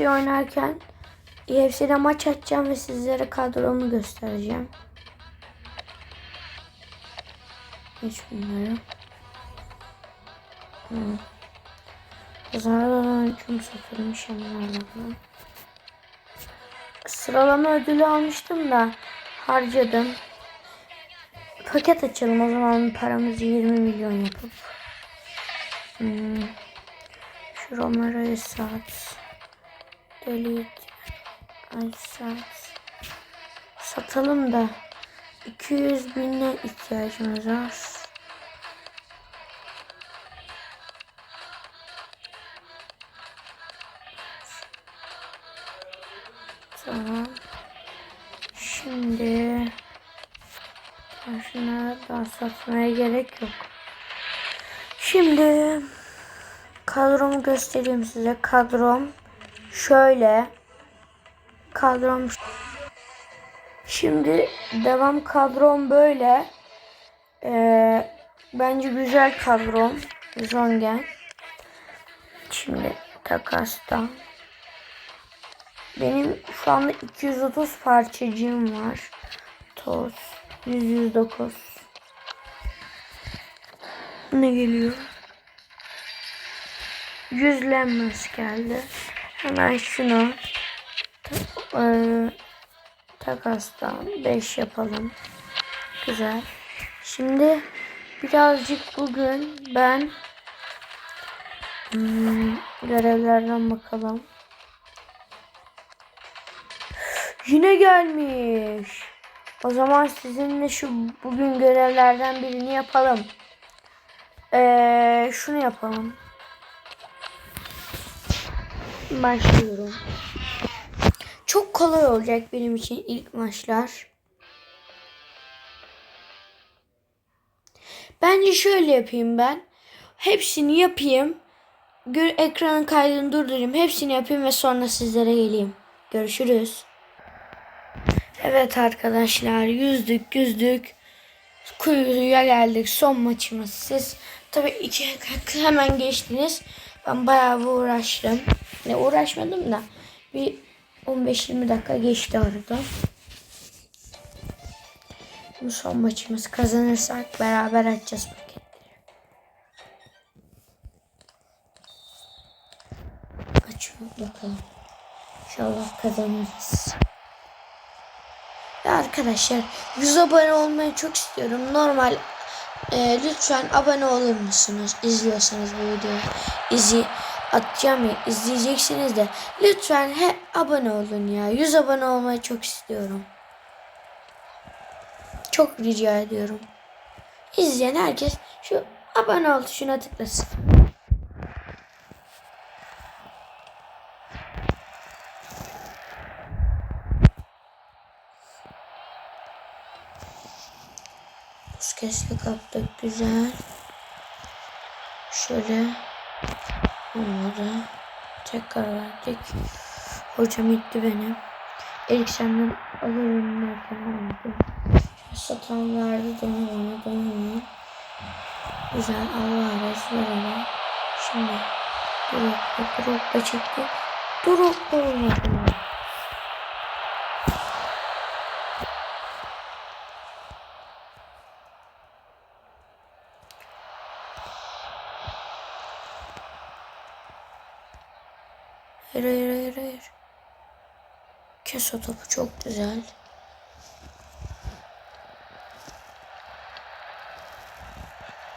UFC oynarken UFC'de maç açacağım ve sizlere kadromu göstereceğim. Hiç bilmiyorum. Hı. Zarardan öncüm satılmış yanlarına. Sıralama ödülü almıştım da harcadım. Paket açalım o zaman paramızı 20 milyon yapıp. Hmm. Şu Romero'yu sat. Delete. Ay sat. Satalım da 200 bine ihtiyacımız var. Tamam. Şimdi şunları daha satmaya gerek yok. Şimdi kadromu göstereyim size. Kadrom şöyle. Kadrom Şimdi devam kadrom böyle. Ee, bence güzel kadrom. Zongen. Şimdi takasta. Benim şu anda 230 parçacığım var. Toz. 109. Ne geliyor? Yüzlenmez geldi. Hemen şunu eee, takastan 5 yapalım. Güzel. Şimdi birazcık bugün ben hmm, görevlerden bakalım. Yine gelmiş. O zaman sizinle şu bugün görevlerden birini yapalım. Ee, şunu yapalım. Başlıyorum. Çok kolay olacak benim için ilk maçlar. Bence şöyle yapayım ben. Hepsini yapayım. Gör, ekranın kaydını durdurayım. Hepsini yapayım ve sonra sizlere geleyim. Görüşürüz. Evet arkadaşlar yüzdük yüzdük. Kuyuya geldik son maçımız. Siz tabii iki hemen geçtiniz. Ben bayağı uğraştım. Ne uğraşmadım da bir 15-20 dakika geçti arada. Bu son maçımız kazanırsak beraber açacağız paketleri. Açıyorum bakalım. İnşallah kazanırız. Ya arkadaşlar 100 abone olmayı çok istiyorum. Normal e, lütfen abone olur musunuz? İzliyorsanız bu videoyu. İzi atacağım ya izleyeceksiniz de lütfen he abone olun ya. 100 abone olmayı çok istiyorum. Çok rica ediyorum. İzleyen herkes şu abone ol tuşuna tıklasın. Buz kesli kaptık güzel. Şöyle olmadı. Tekrar verdik. Hocam itti beni. Eriksen'den alırım derken olmadı. Satan verdi donu bana donu. Güzel Alvarez böyle. Şimdi Drogba Drogba çıktı. Drogba olmadı. Hayır hayır hayır hayır. Kes o topu çok güzel.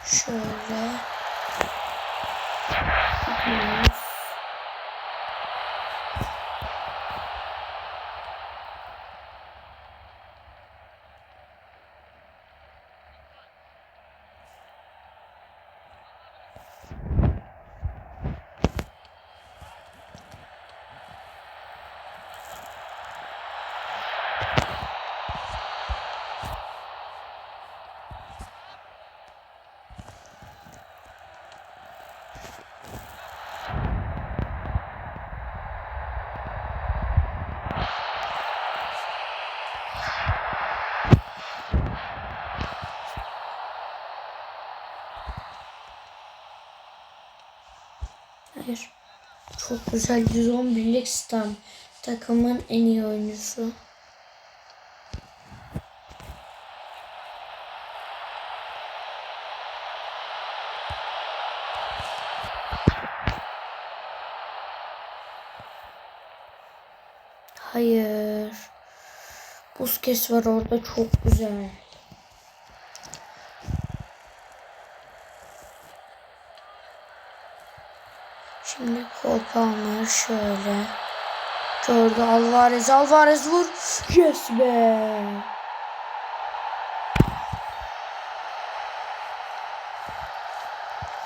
Şöyle. Gidiyoruz. Hayır. Çok güzel 111'lik stam. Takımın en iyi oyuncusu. Hayır. Busquets var orada çok güzel. Şimdi Kolpalmer şöyle. Gördü Alvarez. Alvarez vur. Yes be.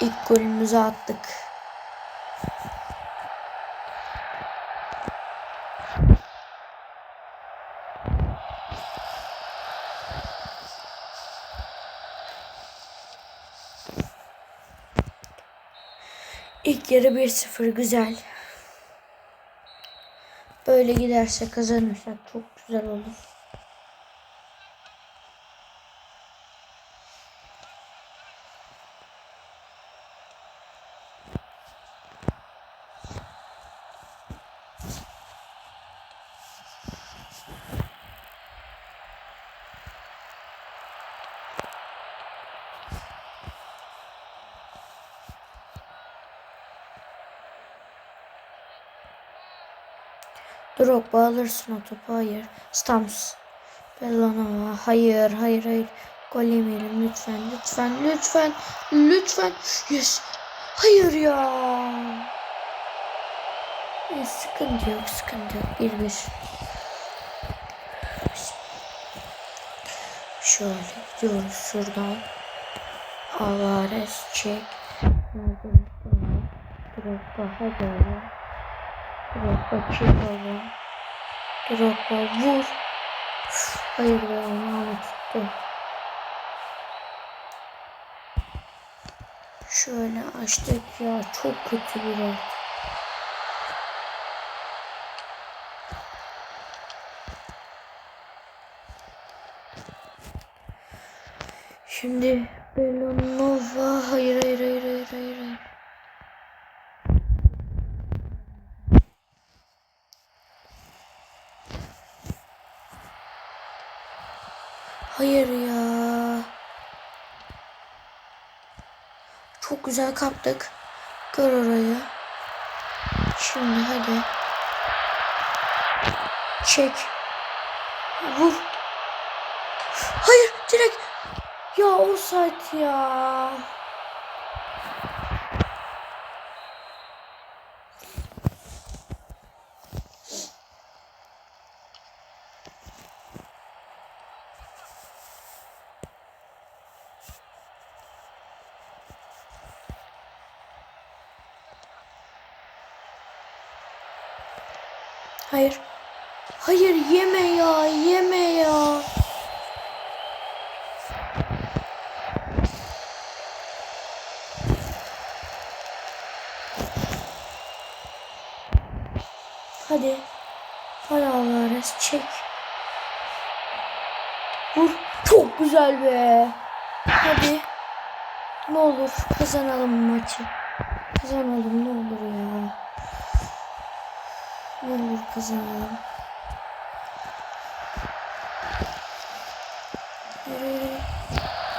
İlk golümüzü attık. İlk yarı 1-0 güzel. Böyle giderse kazanırsak çok güzel olur. Drogba alırsın o topu. Hayır. Stams. Bellanova. Hayır. Hayır. Hayır. Gol yemeyelim lütfen. Lütfen. Lütfen. Lütfen. Yes. Hayır ya. E, sıkıntı yok. Sıkıntı yok. Bir bir. Şöyle gidiyoruz şuradan. Alvarez çek. Drogba hadi oğlum. Drogba çek oğlum. Drogba vur. Hayır be onu tuttu. Şöyle açtık ya çok kötü bir yer. Şimdi hayır hayır hayır. hayır. Hayır ya. Çok güzel kaptık. Gör orayı. Şimdi hadi. Çek. Vur. Hayır direkt. Ya offside ya. Hayır. Hayır yeme ya yeme ya. Hadi. Alvarez çek. Vur. Çok güzel be. Hadi. Ne olur kazanalım maçı. Kazanalım ne olur ya. Ne olur kazanalım.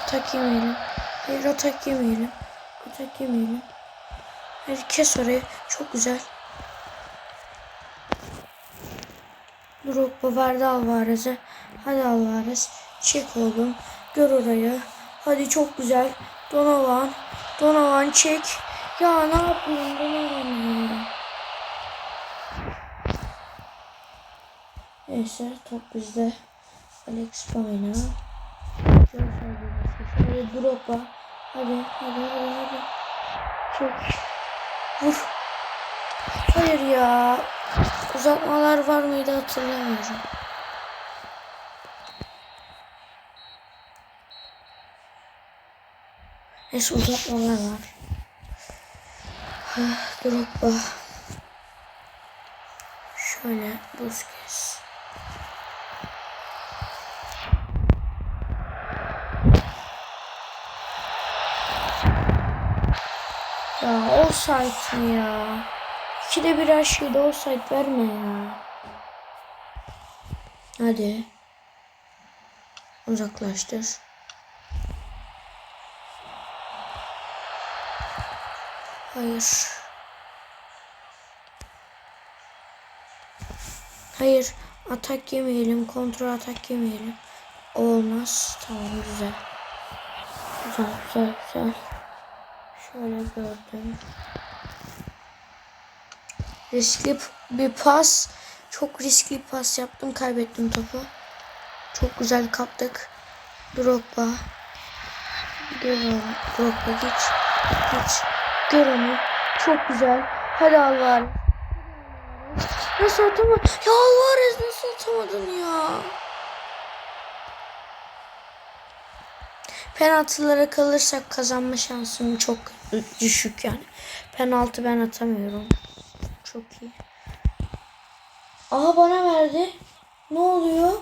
Atak yemeyelim. Hayır atak yemeyelim. Atak yemeyelim. Hayır kes orayı. Çok güzel. Drogba verdi Alvarez'e. Hadi Alvarez. Çek oğlum. Gör orayı. Hadi çok güzel. Donovan. Donovan çek. Ya ne yapayım Donovan ya. Neyse top bizde. Alex Payna. Hadi Drogba. Hadi hadi hadi hadi. Çek. Vur. Hayır ya. Uzatmalar var mıydı hatırlamıyorum. Neyse uzatmalar var. Drogba. Şöyle Busquets. Ya offside mi ya? İkide bir her şeyde offside verme ya. Hadi. Uzaklaştır. Hayır. Hayır. Atak yemeyelim. Kontrol atak yemeyelim. Olmaz. Tamam güzel. Güzel güzel güzel. Şöyle gördüm. Riskli bir pas. Çok riskli bir pas yaptım. Kaybettim topu. Çok güzel kaptık. Drogba. Gör onu. Drogba geç. Geç. Gör. Çok güzel. Hadi Alvarez. Nasıl atamadın? Ya Alvarez nasıl atamadın ya? Penaltılara kalırsak kazanma şansım çok düşük yani. Penaltı ben atamıyorum. Çok iyi. Aha bana verdi. Ne oluyor?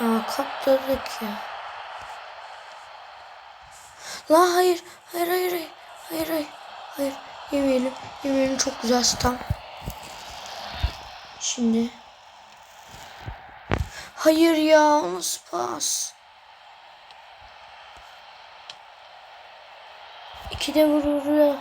Ya kaptırdık ya. La hayır. Hayır hayır hayır. Hayır hayır. Hayır. Yemeyelim. Yemeyelim çok güzel stam. Şimdi. Hayır ya. Nasıl pas? İkide vuruyor.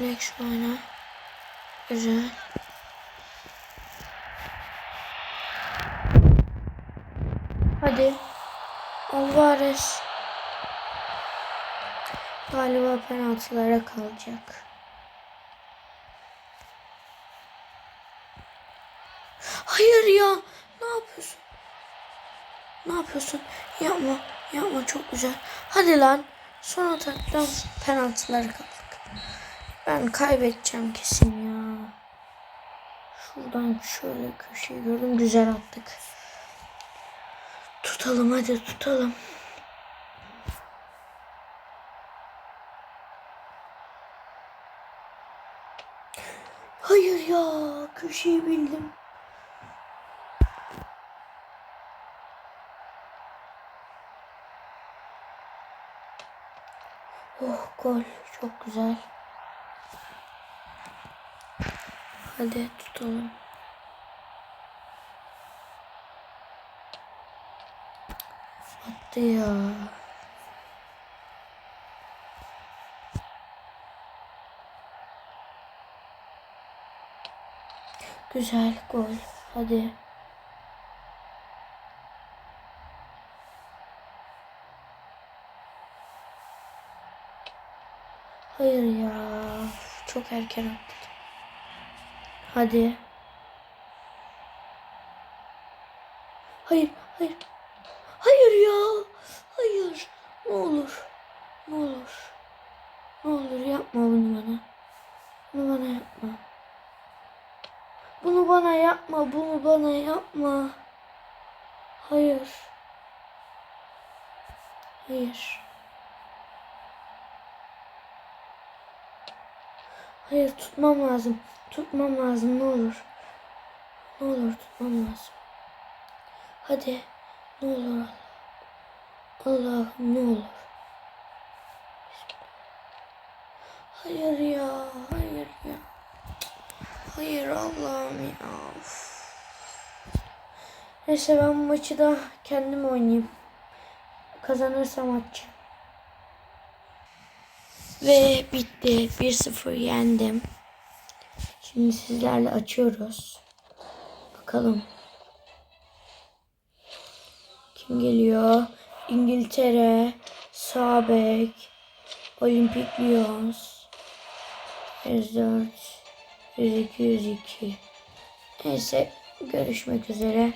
Alex oyna. Güzel. Hadi. Alvarez. Galiba penaltılara kalacak. Hayır ya. Ne yapıyorsun? Ne yapıyorsun? Yapma. Yapma çok güzel. Hadi lan. Son ataktan penaltılara kaldık. Ben kaybedeceğim kesin ya. Şuradan şöyle köşeyi gördüm. Güzel attık. Tutalım hadi tutalım. Hayır ya köşeyi bildim. Oh gol çok güzel. Hadi tutalım. Attı ya. Güzel gol. Hadi. Hayır ya. Çok erken attı. Hadi. Hayır, hayır ya. Hayır. Ne olur. Ne olur. Ne olur yapma bunu bana. Bunu bana yapma. Bunu bana yapma. Bunu bana yapma. Hayır. Hayır. Hayır tutmam lazım. Tutmam lazım ne olur. Ne olur tutmam lazım. Hadi. Ne olur Allah. Allah'ım ne olur. Hayır ya. Hayır ya. Hayır Allah'ım ya. Neyse ben maçı da kendim oynayayım. Kazanırsam atacağım. Ve bitti. 1-0 yendim. Şimdi sizlerle açıyoruz. Bakalım. Kim geliyor? İngiltere, Sabek, Olimpik Lyons, 104, 102, 102. Neyse görüşmek üzere.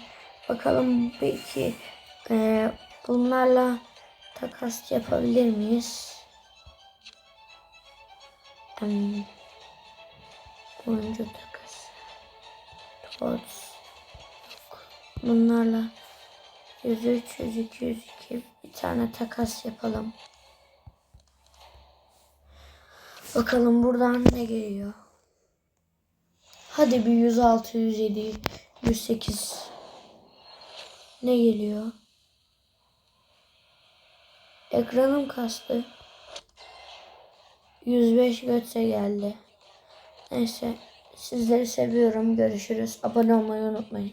Bakalım belki e, bunlarla takas yapabilir miyiz? Um, oyuncu takası. Tots. Bunlarla 103, 102, 102 bir tane takas yapalım. Bakalım buradan ne geliyor. Hadi bir 106, 107 108 ne geliyor? Ekranım kastı. 105 götse geldi. Neyse. Sizleri seviyorum. Görüşürüz. Abone olmayı unutmayın.